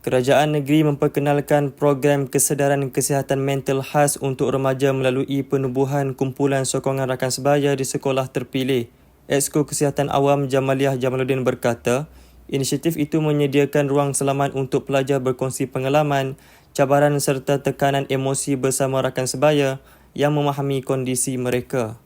Kerajaan negeri memperkenalkan program kesedaran kesihatan mental khas untuk remaja melalui penubuhan kumpulan sokongan rakan sebaya di sekolah terpilih. Exko Kesihatan Awam Jamaliah Jamaluddin berkata, inisiatif itu menyediakan ruang selamat untuk pelajar berkongsi pengalaman, cabaran serta tekanan emosi bersama rakan sebaya yang memahami kondisi mereka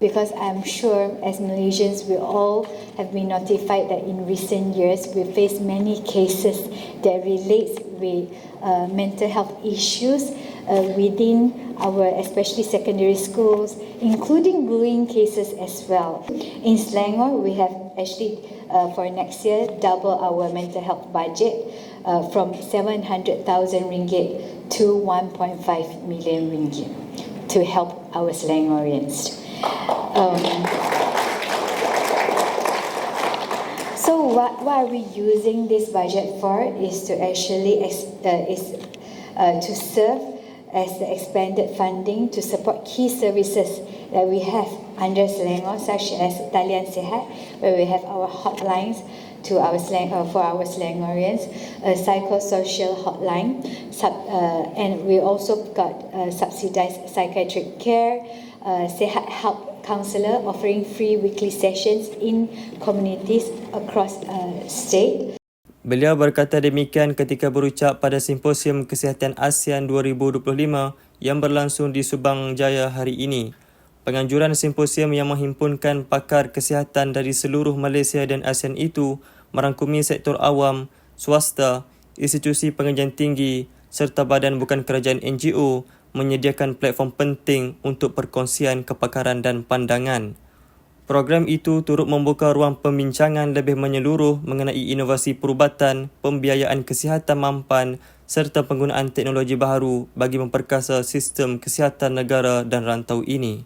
because I'm sure as Malaysians we all have been notified that in recent years we face many cases that relates with uh, mental health issues uh, within our especially secondary schools including bullying cases as well in Selangor we have actually uh, for next year double our mental health budget uh, from 700,000 ringgit to 1.5 million ringgit to help our Selangorians. Um, what, what are we using this budget for is to actually ex, uh, is uh, to serve as the expanded funding to support key services that we have under Selangor, such as Talian Sehat, where we have our hotlines to our slang, uh, for our Selangorians, a psychosocial hotline, sub, uh, and we also got uh, subsidized psychiatric care, uh, Sehat Help Counsellor offering free weekly sessions in communities across uh, state. Beliau berkata demikian ketika berucap pada Simposium Kesihatan ASEAN 2025 yang berlangsung di Subang Jaya hari ini. Penganjuran simposium yang menghimpunkan pakar kesihatan dari seluruh Malaysia dan ASEAN itu merangkumi sektor awam, swasta, institusi pengajian tinggi serta badan bukan kerajaan NGO menyediakan platform penting untuk perkongsian kepakaran dan pandangan. Program itu turut membuka ruang pembincangan lebih menyeluruh mengenai inovasi perubatan, pembiayaan kesihatan mampan serta penggunaan teknologi baharu bagi memperkasa sistem kesihatan negara dan rantau ini.